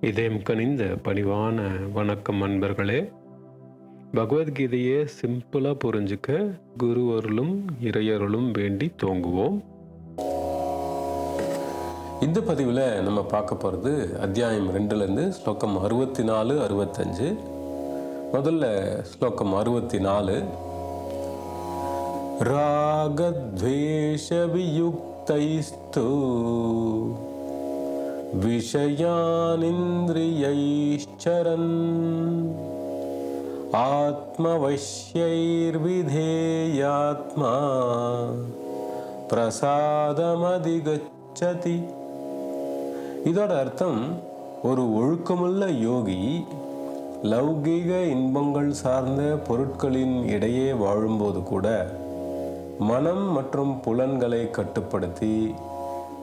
இதயம் கனிந்த பணிவான வணக்கம் அன்பர்களே. பகவத்கீதையை சிம்பிளாக புரிஞ்சுக்க குரு அருளும் இறையருளும் வேண்டி தோங்குவோம். இந்த பதிவில் நம்ம பார்க்க போகிறது அத்தியாயம் ரெண்டுலேருந்து ஸ்லோகம் அறுபத்தி நாலு அறுபத்தஞ்சு. முதல்ல ஸ்லோகம் அறுபத்தி நாலு ராகத்வேஷவியுக்தைஸ்து विषयानिन्द्रियैश्चरन् आत्मवश्यैर्विधेयात्मा பிரசாதமதிகச்சதி இதோட அர்த்தம் ஒரு ஒழுக்கமுள்ள யோகி லௌகீக இன்பங்கள் சார்ந்த பொருட்களின் இடையே வாழும்போது கூட மனம் மற்றும் புலன்களை கட்டுப்படுத்தி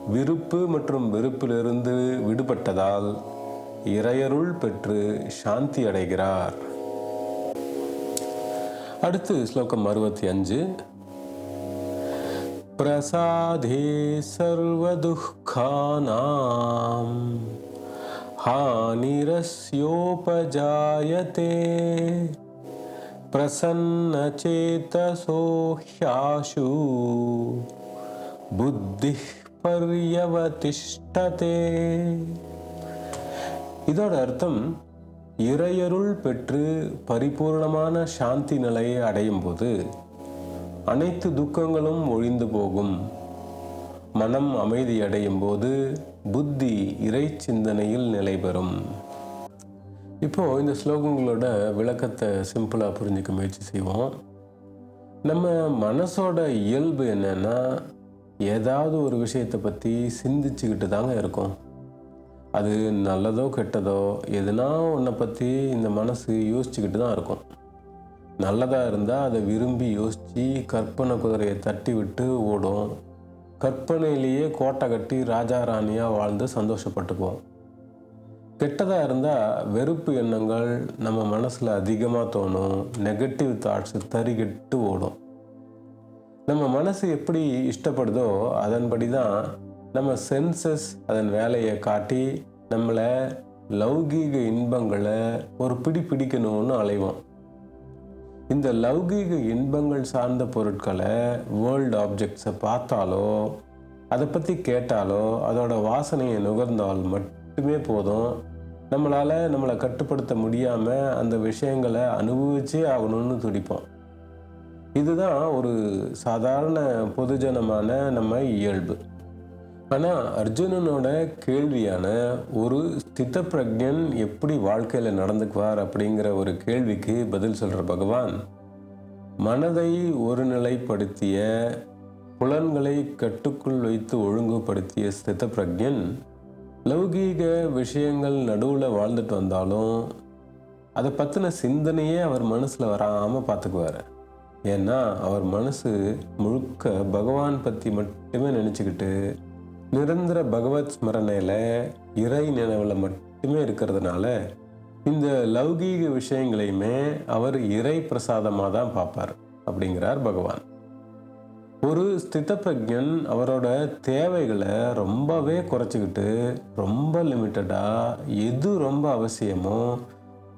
விருப்பு மற்றும் வெறுப்பிலிருந்து விடுபட்டதால் இறையருள் பெற்று சாந்தி அடைகிறார் அடுத்து ஸ்லோகம் அறுபத்தி அஞ்சு பிரசாதே சர்வதுக்கானாம் हानिरस्योपजायते प्रसन्नचेतसो ह्याशु புத்திः பர்யவதிஷ்டதே. இதோட அர்த்தம் இறையருள் பெற்று பரிபூர்ணமான சாந்தி நிலையை அடையும் போது அனைத்து துக்கங்களும் ஒழிந்து போகும். மனம் அமைதி அடையும் போது புத்தி இறை சிந்தனையில் நிலை பெறும். இப்போ இந்த ஸ்லோகங்களோட விளக்கத்தை சிம்பிளாக புரிஞ்சுக்க முயற்சி செய்வோம். நம்ம மனசோட இயல்பு என்னன்னா ஏதாவது ஒரு விஷயத்தை பற்றி சிந்திச்சுக்கிட்டு தாங்க இருக்கும். அது நல்லதோ கெட்டதோ எதுனா ஒன்றை பற்றி இந்த மனசு யோசிச்சுக்கிட்டு தான் இருக்கும். நல்லதாக இருந்தால் அதை விரும்பி யோசித்து கற்பனை குதிரையை தட்டி விட்டு ஓடும். கற்பனையிலேயே கோட்டை கட்டி ராஜா ராணியாக வாழ்ந்து சந்தோஷப்பட்டுக்குவோம் கெட்டதாக இருந்தால் வெறுப்பு எண்ணங்கள் நம்ம மனசில் அதிகமாக தோணும். நெகட்டிவ் தாட்ஸ் தறிகெட்டு ஓடும். நம்ம மனசு எப்படி இஷ்டப்படுதோ அதன்படி தான் நம்ம சென்சஸ் அதன் வேலையை காட்டி நம்மளை லௌகீக இன்பங்களை ஒரு பிடி பிடிக்கணும்னு அலைவோம். இந்த லௌகீக இன்பங்கள் சார்ந்த பொருட்களை வேர்ல்டு ஆப்ஜெக்ட்ஸை பார்த்தாலோ அதை பற்றி கேட்டாலோ அதோட வாசனையை நுகர்ந்தால் மட்டுமே போதும். நம்மளால் நம்மளை கட்டுப்படுத்த முடியாமல் அந்த விஷயங்களை அனுபவிச்சே ஆகணும்னு துடிப்போம். இதுதான் ஒரு சாதாரண பொதுஜனமான நம்ம இயல்பு. ஆனால் அர்ஜுனனோட கேள்வியான ஒரு ஸ்தித்த பிரஜன் எப்படி வாழ்க்கையில் நடந்துக்குவார் அப்படிங்கிற ஒரு கேள்விக்கு பதில் சொல்கிற பகவான் மனதை ஒருநிலைப்படுத்திய புலன்களை கட்டுக்குள் வைத்து ஒழுங்குபடுத்திய ஸ்தித பிரஜன் லௌகீக விஷயங்கள் நடுவில் வாழ்ந்துட்டு வந்தாலும் அதை பற்றின சிந்தனையே அவர் மனசில் வராமல் பார்த்துக்குவார் ஏன்னா அவர் மனசு முழுக்க பகவான் பற்றி மட்டுமே நினச்சிக்கிட்டு நிரந்தர பகவத் ஸ்மரணையில் இறை நினைவில் மட்டுமே இருக்கிறதுனால இந்த லௌகீக விஷயங்களையுமே அவர் இறை பிரசாதமாக தான் பார்ப்பார் அப்படிங்கிறார் பகவான். ஒரு ஸ்திதப்ஜன் அவரோட தேவைகளை ரொம்பவே குறைச்சிக்கிட்டு ரொம்ப லிமிட்டடாக எது ரொம்ப அவசியமோ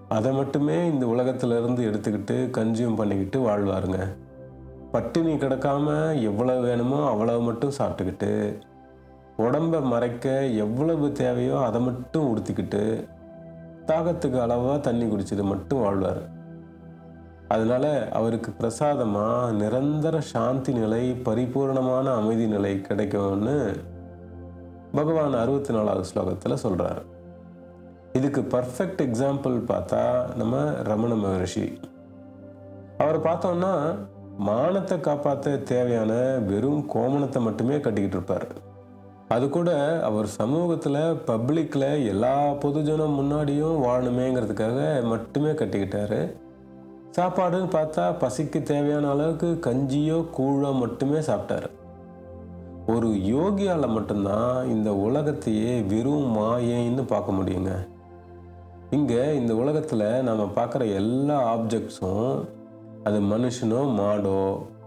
அதை மட்டுமே இந்த உலகத்திலிருந்து எடுத்துக்கிட்டு கன்சியூம் பண்ணிக்கிட்டு வாழ்வாருங்க. பட்டினி கிடக்காம எவ்வளவு வேணுமோ அவ்வளவு மட்டும் சாப்பிட்டுக்கிட்டு உடம்பை மறைக்க எவ்வளவு தேவையோ அதை மட்டும் உடுத்திக்கிட்டு தாகத்துக்கு அளவாக தண்ணி குடிச்சது மட்டும் வாழ்வார். அதனால அவருக்கு பிரசாதமாக நிரந்தர சாந்தி நிலை பரிபூர்ணமான அமைதி நிலை கிடைக்கும்னு பகவான் அறுபத்தி நாலாவது ஸ்லோகத்தில் சொல்கிறார் இதுக்கு பர்ஃபெக்ட் எக்ஸாம்பிள் பார்த்தா நம்ம ரமண மகரிஷி. அவரை பார்த்தோம்னா மானத்தை காப்பாற்ற தேவையான வெறும் கோமணத்தை மட்டுமே கட்டிக்கிட்டு இருப்பார். அது கூட அவர் சமூகத்தில் பப்ளிக்கில் எல்லா பொதுஜனம் முன்னாடியும் வாழணுமேங்கிறதுக்காக மட்டுமே கட்டிக்கிட்டாரு. சாப்பாடுன்னு பார்த்தா பசிக்கு தேவையான அளவுக்கு கஞ்சியோ கூழோ மட்டுமே சாப்பிட்டாரு. ஒரு யோகியால் மட்டும்தான் இந்த உலகத்தையே வெறும் மாயைன்னு பார்க்க முடியுங்க. இங்கே இந்த உலகத்தில் நம்ம பார்க்குற எல்லா ஆப்ஜெக்ட்ஸும் அது மனுஷனோ மாடோ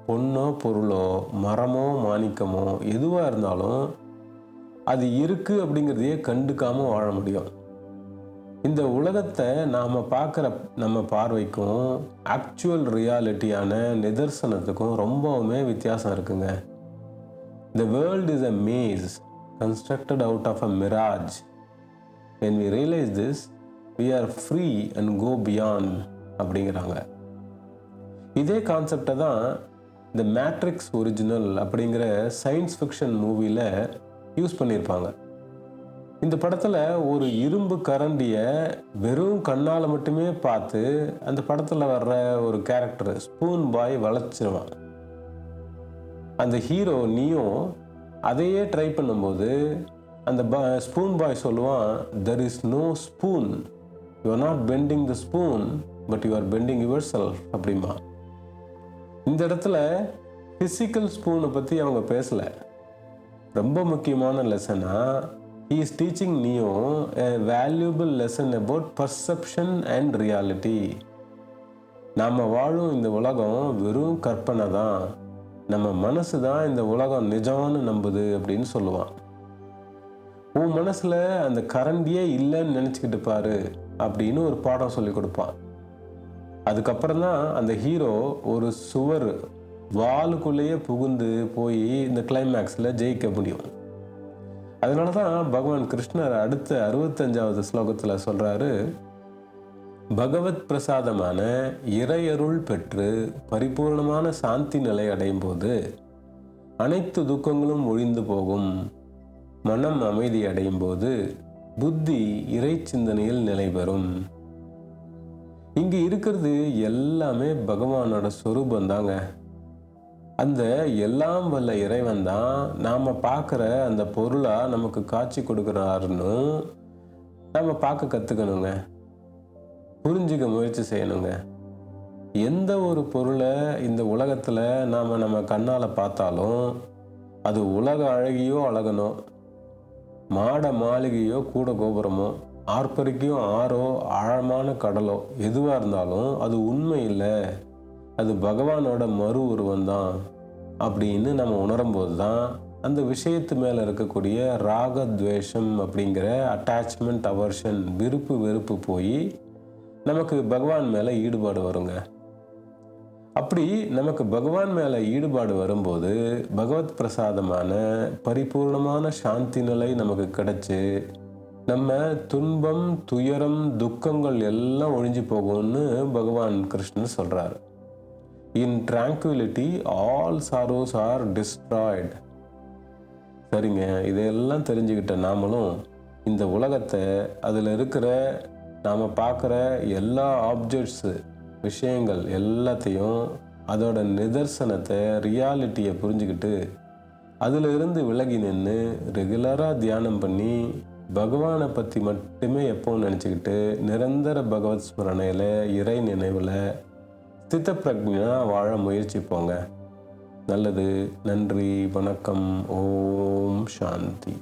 பொண்ணோ பொருளோ மரமோ மாணிக்கமோ எதுவாக இருந்தாலும் அது இருக்குது அப்படிங்கிறதையே கண்டுக்காமல் வாழ முடியும். இந்த உலகத்தை நாம் பார்க்குற நம்ம பார்வைக்கும் ஆக்சுவல் ரியாலிட்டியான நிதர்சனத்துக்கும் ரொம்பவுமே வித்தியாசம் இருக்குங்க. The world is a maze constructed out of a mirage when we realise this we are free and go beyond அப்படிங்கிறாங்க. இதே கான்செப்டை தான் இந்த மேட்ரிக்ஸ் ஒரிஜினல் அப்படிங்கிற சயின்ஸ் ஃபிக்ஷன் மூவியில் யூஸ் பண்ணியிருப்பாங்க. இந்த படத்தில் ஒரு இரும்பு கரண்டியை வெறும் கண்ணால் மட்டுமே பார்த்து அந்த படத்தில் வர்ற ஒரு கேரக்டர் ஸ்பூன் பாய் வளைச்சிருவான் அந்த ஹீரோ நீயும் அதையே ட்ரை பண்ணும்போது அந்த ப ஸ்பூன் பாய் சொல்லுவான் there is no spoon you are not bending the spoon but you are bending yourself அப்படிமா? இந்த இடத்துல ஃபிசிக்கல் ஸ்பூனை பற்றி அவங்க பேசலை. ரொம்ப முக்கியமான லெசனாக he is teaching new a valuable lesson about perception and reality நாம் வாழும் இந்த உலகம் வெறும் கற்பனை தான். நம்ம மனசு தான் இந்த உலகம் நிஜம்னு நம்புது அப்படின்னு சொல்லுவான். உன் மனசில் அந்த கரண்டியே இல்லைன்னு நினச்சிக்கிட்டு பாரு. அப்படின்னு ஒரு பாடம் சொல்லி கொடுப்பான். அதுக்கப்புறம் தான் அந்த ஹீரோ ஒரு சுவர் வாளுக்குள்ளேயே புகுந்து போய் இந்த கிளைமேக்ஸில் ஜெயிக்க முடியும். அதனால தான் பகவான் கிருஷ்ணர் அடுத்த அறுபத்தஞ்சாவது ஸ்லோகத்தில் சொல்கிறாரு பகவத் பிரசாதமான இறையருள் பெற்று பரிபூர்ணமான சாந்தி நிலை அடையும் போது அனைத்து துக்கங்களும் ஒழிந்து போகும். மனம் அமைதி அடையும் போது புத்தி இறை சிந்தனையில் நிலை பெறும். இங்க இருக்கிறது எல்லாமே பகவானோட சொரூபம் தாங்க அந்த எல்லாம் வல்ல இறைவன் தான் நாம் பார்க்குற அந்த பொருளாக நமக்கு காட்சி கொடுக்குறாருன்னு நம்ம பார்க்க கற்றுக்கணுங்க புரிஞ்சுக்க முயற்சி செய்யணுங்க. எந்த ஒரு பொருளை இந்த உலகத்தில் நாம் நம்ம கண்ணால் பார்த்தாலும் அது உலக அழகியோ அழகனோ மாட மாளிகையோ கூட கோபுரமோ ஆர்ப்பரிக்கும் ஆறோ ஆழமான கடலோ எதுவாக இருந்தாலும் அது உண்மை இல்லை. அது பகவானோட மறு உருவம் தான் அப்படின்னு நம்ம உணரும்போது தான் அந்த விஷயத்து மேலே இருக்கக்கூடிய ராகத்வேஷம் அப்படிங்கிற அட்டாச்மெண்ட் அவர்ஷன் விருப்பு வெறுப்பு போய் நமக்கு பகவான் மேலே ஈடுபாடு வருங்க. அப்படி நமக்கு பகவான் மேலே ஈடுபாடு வரும்போது பகவத் பிரசாதமான பரிபூர்ணமான சாந்தி நிலை நமக்கு கிடைச்சி நம்ம துன்பம் துயரம் துக்கங்கள் எல்லாம் ஒழிஞ்சு போகும்னு பகவான் கிருஷ்ணன் சொல்கிறார் in tranquillity all sorrows are destroyed சரிங்க இதையெல்லாம் தெரிஞ்சுக்கிட்ட நாமளும் இந்த உலகத்தை அதில் இருக்கிற நாம் பார்க்குற எல்லா ஆப்ஜெக்ட்ஸு விஷயங்கள் எல்லாத்தையும் அதோட நிதர்சனத்தை ரியாலிட்டியை புரிஞ்சுக்கிட்டு அதில் இருந்து விலகி நின்று ரெகுலராக தியானம் பண்ணி பகவானை பற்றி மட்டுமே எப்பவும் நினச்சிக்கிட்டு நிரந்தர பகவத் ஸ்மரணையில் இறை நினைவில் ஸ்தித பிரஜா வாழ முயற்சிப்போங்க. நல்லது. நன்றி. வணக்கம். ஓம் சாந்தி.